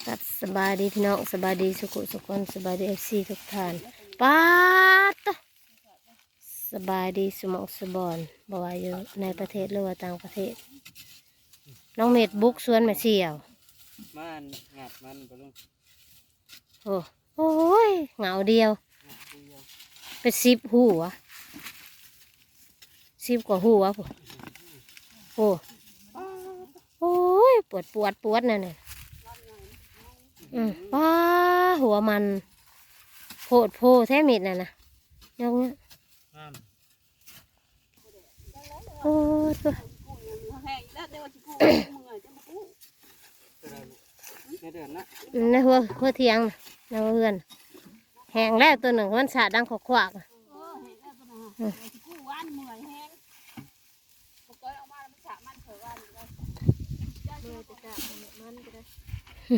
ครับสบายดีพี่น้องสบายดีสุขุสุขคนสบายดีเอฟซีทุกท่านป้าดตะสบายดีสมองสบอนบ่ว่าอยู่ในประเทศหรือว่าต่างประเทศ น้องเม็ดบุกสวนมาเชี่ยวมันงัดมันไปลุงโอ้โอ้ยเหงาเดียวงัดเดียวเป็นสิบหูวะสิบกว่าหูวะผมโอ้โอ้ยปวดปวดปวดนั่นน่ะ อืมป้าหัวมันโพดโพแท้เม็ดน่ะนะยกเนี้ยงามโอ้ยตัวแห้งแล้วเดี๋ยวจะกู้มึงอะจะมากู้ตัวใดลูกในเดือนนะอืมในหัวหัวเทียงน่ะในหัวเฮือนแห้งแล้วตัวหนึ่งมันสาดดังขอกขวากอะเออแห้งแล้วก็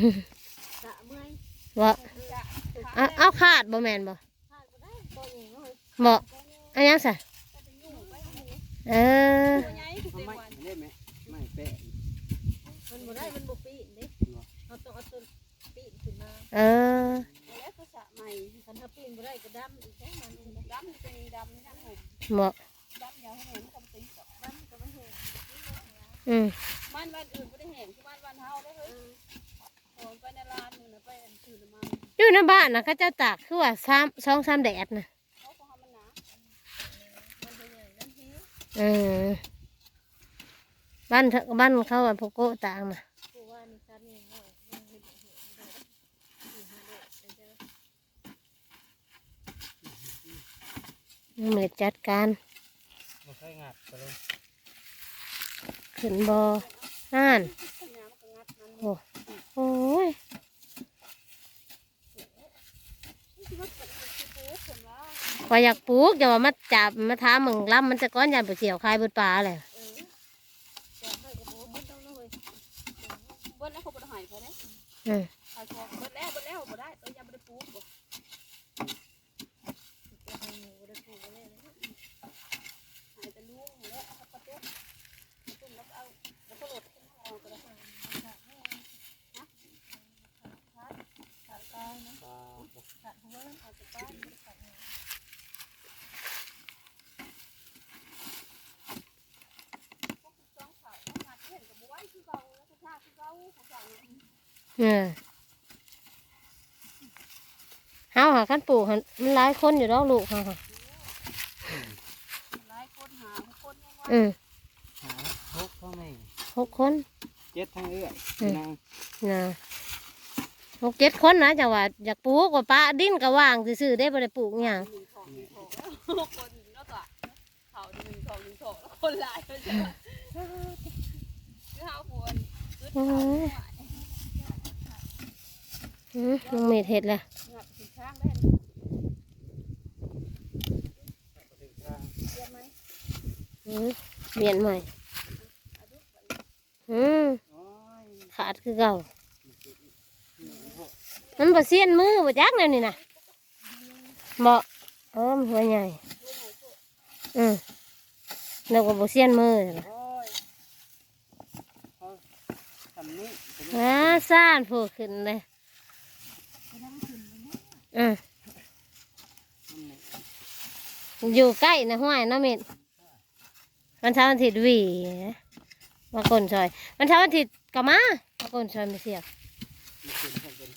ม มื่อยว่าจะเอาเอาขาดบ่แมนบ่ขาดก็ได้ตัวนี้เฮ้ยบ่อันยังสะก็จะยุ่งไปหมูเออตัวใหญ่คือทำเต็มไมวันได้ไหมไม่แปะมันบ่ได้มันบ่ปีนเด้เราต้องเอาตัวปีนขึ้นมาเออแล้วก็ฉะใหม่คันถ้าปีนบ่ได้ก็ดำอีกแค่มันดำเป็นดำนี่นะผมบ่ดำยาวให้เห็นคำตีกับดำก็มันเห็นอืมมันวันอื่นไม่ได้เห็นที่มันวันเฮาได้เฮ้ย โอนไปในร้านนู่นนะไปอันชื่อน้ำมันอยู่ในบ้านนะเขาเจ้าตากคือว่าสามสองสามแดดนะเขาก็ทำมันหนามันเป็นอย่างนั้นทีเออบ้านเถอะบ้านเขาอะพวกโกะตากนะกูว่านี่ซันนี่เนาะยังเห็นเห็นได้สี่ห้าเดือนเป็นจะมันเลยจัดการไม่ค่อยงัดไปลุงขึ้นบ่อน่านสัญญามันก็งัดมัน โอ้โอ้ย ที่ว่าเป็นคือปูคน ว่าพออยากปลูกอย่าว่ามาจับมาท้ามึงล้ำมันจะก้อนยานไปเสี่ยวคายบนป่าเลยเออแต่ไม่กับปูมันต้องเลยบนแล้วเขาบ่ได้หายไปได้อืมหายคอบนแล้วบนแล้วบ่ได้ตัวยังบ่ได้ปูบ่หายแต่ลุงแล้วเอาประตูตุ้มแล้วเอาแล้วก็หลดขึ้นเอาก็ได้ขาดตายนะปลาขาดหัวขาดตะป้ายขาดหัวพวกจ้องเขาต้องมาเห็นกับบุ้ยคือเขาแล้วก็ชาคือเขาของเขาเนี่ย เออเฮาหากันปลูกหั่นมันหลายคนอยู่ดอกลูกเฮาค่ะหลายคนหาคนยังว่าอืมหาหกเท่าไหร่หกคน เจ็ดทั้งเอื้อยอืมนางนะหกเจ็ดคนนะจังว่าอยากปลูกว่าป้าดิ้นก็ว่างซื่อๆได้บ่ได้ปลูกหยัง หนึ่งของหนึ่งของแล้วคนแล้วก็เขาหนึ่งของหนึ่งของแล้วคนหลายเลยใช่ไหมคือเขาควรคือเขาอืม น้องเมดเห็ดเลยงับถึงข้างได้ถึงกลางเรียนไหมอืมเปลี่ยนใหม่อืมโอ้ยขาดคือเก่ามันบ่เสียนมือบ่จักแนวนี่นะบ่เออมันหัวใหญ่ อืมแล้วก็บ่เสียนมือเลยล่ะโอ้ยเอาทำนี้ไปลุงอ่าซ่านผูกขึ้นเลย อืมอยู่ใกล้นะห้วยเนาเม็ดวันเช้าวันอาทิตย์วีมาก่นซอยวันเช้าวันอาทิตย์ก็มามาก่นซอยไม่เสียบเป็นคนเป็น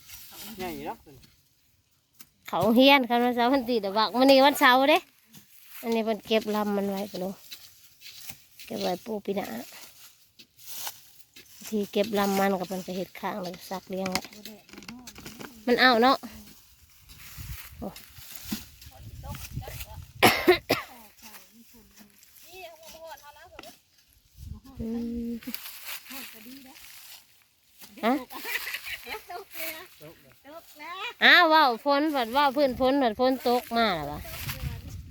ใหญ่รักเขาเฮียนครับวันเสาวันอาทิตย์เดี๋ยวบอกวันนี้วันเสาเด้อันนี้มันเก็บลำมันไว้ปะลูเก็บไว้ปูปีหนาที่เก็บลำมันกับมันก็เห็ดข้างแล้วซักเลี้ยงไว้มันเอาเนาะ อ้นี่เขาบอกว่าเขาแล้วเขาอืมฮะฮะตกเลยนะตกเลยตกแล้วอ้าวว่าฝนผัดว่าพื้นฝนผัดฝนตกมาแล้วะ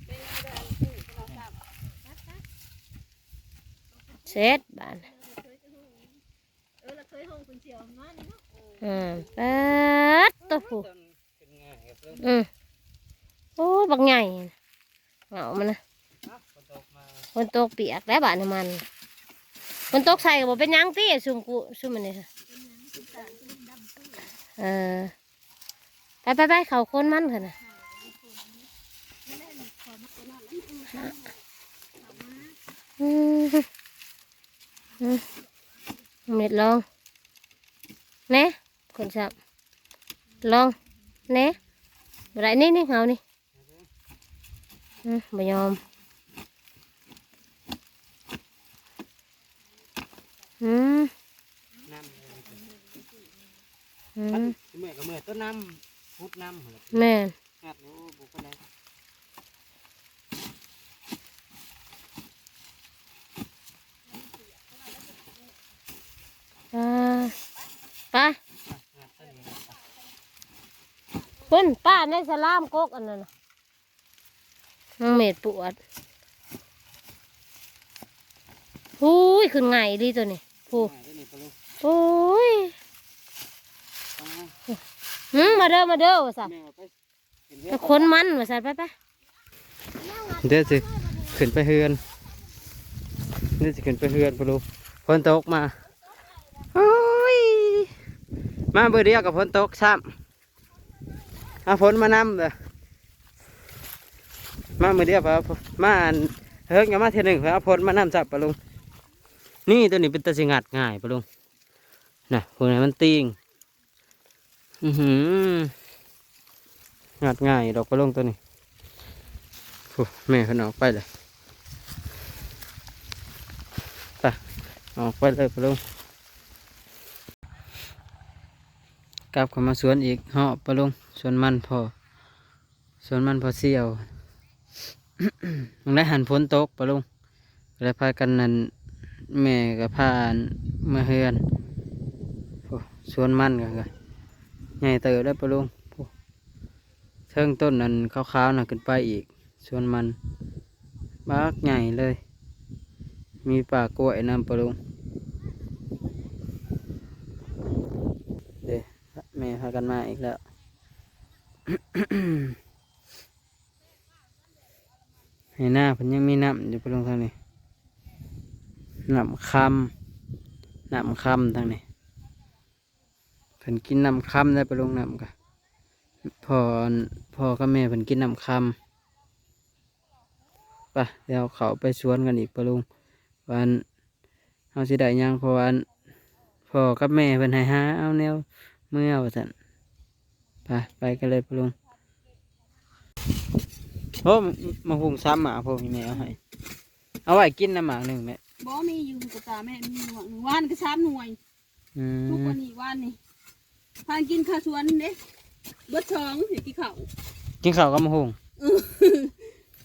เป็นเดือนที่เราทราบเสร็จบ้านเออเราเคยห้องคุณเชียวมานี่เนาะอืมเปิดตัวผู้อืม บักใหญ่เหงามันนะอะฝนตกมาฝนตเปียกแล้วบานน้ำมันฝนตกใส่ก็บ่เป็นยังตี้ซุ่มกูซุ่มมันนี่ค่ะเออไปไปไปเขาคนมันค่ะนะอืมเม็ดลองเน่คนสับลองเน่ได้นี่นี่เงานี่ บ่ยอมอืมน้ำเลยอืมันมเมื่อยก็เมื่อยต้นน้ำพุดน้ำเหรอแม่นงัดโอ้บุกไปไหนอ่าไปงัดต้นนี้คุณป้าในสลามกกอันนั้นน่ะ น้องเม็ดปวดหูยขึ้นไงดีตัวนี้ผูต้นนี้ปลุงโอ้ยต้องหืมมาเด้อมาเด้อว่าสัตว์แม่เอาไปเห็นเฮ็แต่ดคนมันว่าสัตว์ไปไปเดี๋ยวสิขึ้นไปเฮือนเดี๋ยวสิขึ้นไปเฮือนปลุงฝนตกมาโอ้ยมาเบอร์เดียวกับฝนตกซ้ำเอาฝนมานำเด้อ มาเบอร์เดียวมาเฮิงกับมาเทียหนึ่งพอเอาฝนมานำจับปลุงนี่ตัวนี้เป็นตะสิงัดง่ายปลุงน่ะพวกนี้มันติงอือหืองัดง่ายดอกปลุงตัวนี้โอ้แม่เขาออกไปเลยไปออกไปเลยปะลุงกลับเข้ามาสวนอีกเหาะปะลุงสวนมันพอสวนมันพอเสียว มึงได้หันฝนตกปะลุงเลยพากันนั่นแม่กับพานมาเฮือนโอ้สวนมันกันเลยใหญ่เติบได้ปะลุงเทิงต้นนั้นขาวๆน่ะขึ้นไปอีกส่วนมันบักใหญ่เลย มีป่ากล้วยนำปลาลุงเดี๋ยวแม่พากันมาอีกแล้ว ให้หน้าเพิ่นยังมีน้ำอยู่ปลงทางนี้น้ำคำน้ำคำทางนี้เพิ่นกินน้ำคำได้ไปลงน้ำกะพอพอกับแม่เพิ่นกินน้ำคำไปเดี๋ยวเขาไปสวนกันอีกไปลงวันเอาสิได้ยังพราะวันพอกับแม่เป็นให้หาเอาแนวเมื่อวันไปไปกันเลยไปลง โอ้มาหุงซ้ำหมาพวกนี้แม่เอาให้เอาไว้กินน้ำหมากหนึ่งแม่บ่มีอยู่กับตาแม่มีหน่วยหนึ่งว่านก็สามหน่วย อืทุกมวันนี้ว่านนี่พานกินข้าวสวนเด้เบิดช้องเดี๋ยวกินข้าวกินข้าวกับมาหุง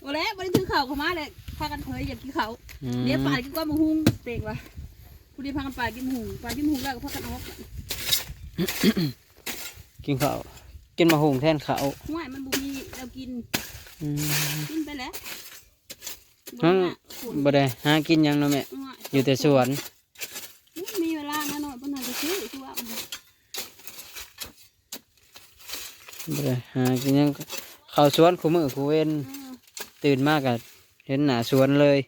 โอ้แล้วบ่ได้ถือข้าวเข้ามาเลยพากันเผยอยากกินข้าวอืมเดี๋ยวปาดกินก้อนมะฮุงเตกว่ะผู้ดีพากันปาดกินมะฮุงปาดกินมะฮุงแล้วก็พากันออกกินข้าว กินมาหุงแทนข้าวห่วยมันบุมีเรากินอืมกินไปแล้วอืมบ่บ่ได้หากินหยังเนาะแม่ห่วยอยู่แต่สวนมีเวลามาหน่อยปนหน่อยจะซื้อคือว่าบ่ได้หากินหยังเข้าวสวนคู่มือคู่เว้น เออตื่นมากอะเห็นหน้าสวนเลย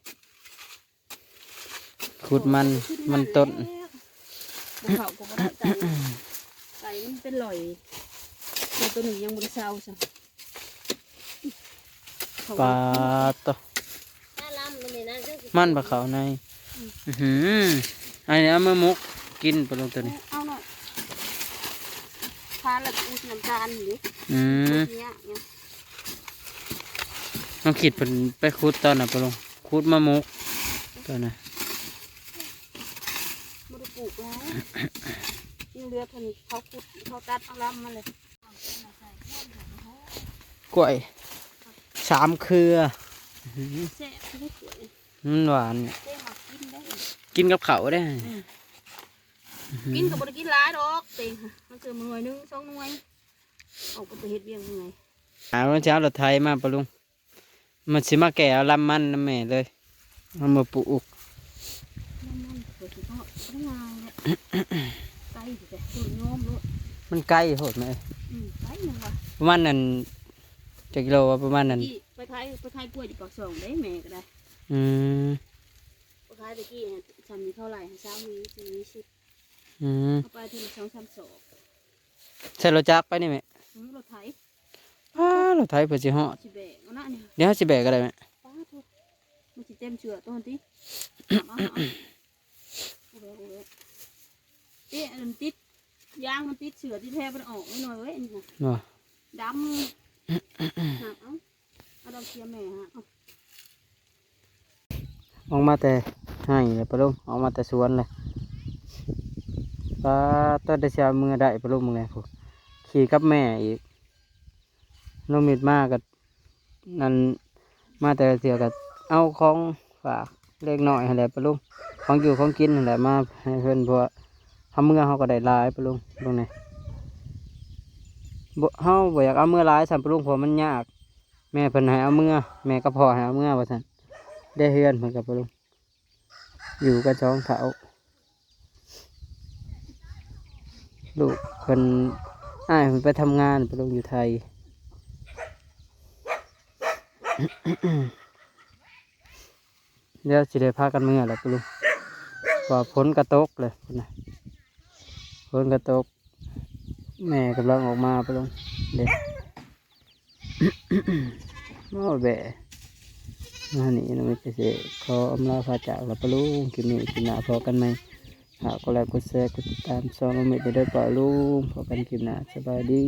ขุดมันมันต้นบ่เขาก็บ่ได้ไก่ไก่มันเป็นลอย ตัวตัวหนึ่งยังบริเซาซะเขปลาตอถ้าลำมันนี่นะจังสิมันปลาเขาในอื้อหืออันนี้เอามามุกกินปลาลงตัวนี้เอาหน่อยพาแล้วก็อุดน้ำตาลอยู่อืมเนี้ยเนี่ยน้องขีดเป็นไปขุดตอนน่ะปลาลงขุดมามุกตอนน่ะมันปลูกแล้วยังเหลือเพิ่นเขาขุดเขาตัดเอาลำมาเลย กล้วยสามเครืออื้อหือแซ่บไม่ได้สวยมันหวานเนี่ยเต้หมักกินได้กินกับเขาวได้กินกับบริกินหลายดอกเต็งค่ะมันเจอมาหน่วยหนึงสองหน่วยเอาก็ไปเฮ็ดเบี้ยงเมื่อยหาวันเช้ารถไทยมาปลาลุง มันสิมาแก่เอาลำมันน้ำแม่เลยเอามาปลูกนั่นนั่นเปิดสิพ่อได้งานเนี่ยไก่สิแต่สูตรโยมลูกมันใกล้โหดไหมอืมไก่หนึ่งว่ะ ประมาณนั้น จะกิโลว่าประมาณนั้นกี้ไปขายไปขายกล้วยที่ปากซองได้แม่ก็ได้อืม ไปขายตะกี้เนี่ยฉันมีเท่าไหร่เช้ามีสี่มีสิบอืมเอาไปทีละสองสามสอบใช่รถจักรไปนี่ไหมอืมรถไถอ้ารถไถเพื่อสิเหาะสิแบกเอาหน้าเนี่ยเดี๋ยวเราสิแบกก็ได้ไหมป้าทุกมันสิเต็มเชือกตัวนี้เอาเอาเอาเอาเอาเอาเอ๊ะอันนั้นติดยางมันติดเชือกที่แทบมันออกไม่หน่อยเว้ยอันนี้น่ะเนาะดำหา เอาเอาดอกเชียร์แม่ฮะอาอกมาแต่ให้เลยปะลุงออกมาแต่สวนเลยปลาต้นได้เมือได้ปะลุงมึงไงพวกขี่กับแม่อีกน้องมิดมากกับนั่นมาแต่เสียกับเอาของฝากเล็กหน้อยอะไรปะลุงของอยู่ของกินอะไรมาให้เพื่อนพว่าทำเมื่อเขาก็ได้ลายปะลุงลุงนี่ยบ่ เฮาบ่อยากเอาเมื่อหลายสัมปะลุงเพราะมันยาก แม่เพิ่นให้เอาเมื่อ แม่ก็พอให้เอาเมื่อว่าซั่นได้เฮือนเพิ่นกับปะลุงอยู่กับสองเถาลูกเพิ่นอ้ายเพิ่นไปทำงานปะลุงอยู่ไทยเดี๋ยวสิได้พากันเมื่อแหละปะลุงว่าฝนกระตกเลยพ้นนะฝนกระตก แม่กำลังออกมาปะลุงเด็กมาแบะมานี่นะไม่ใช่ขออำลาพาจากแล้วปะลุงคลิปนี้คลิปหน้าพอกันไหมหากก็แล้วกดแชร์กดติดตามซองเราไม่ได้ด้วยปะลุงพอกันคลิปหน้าสบายดี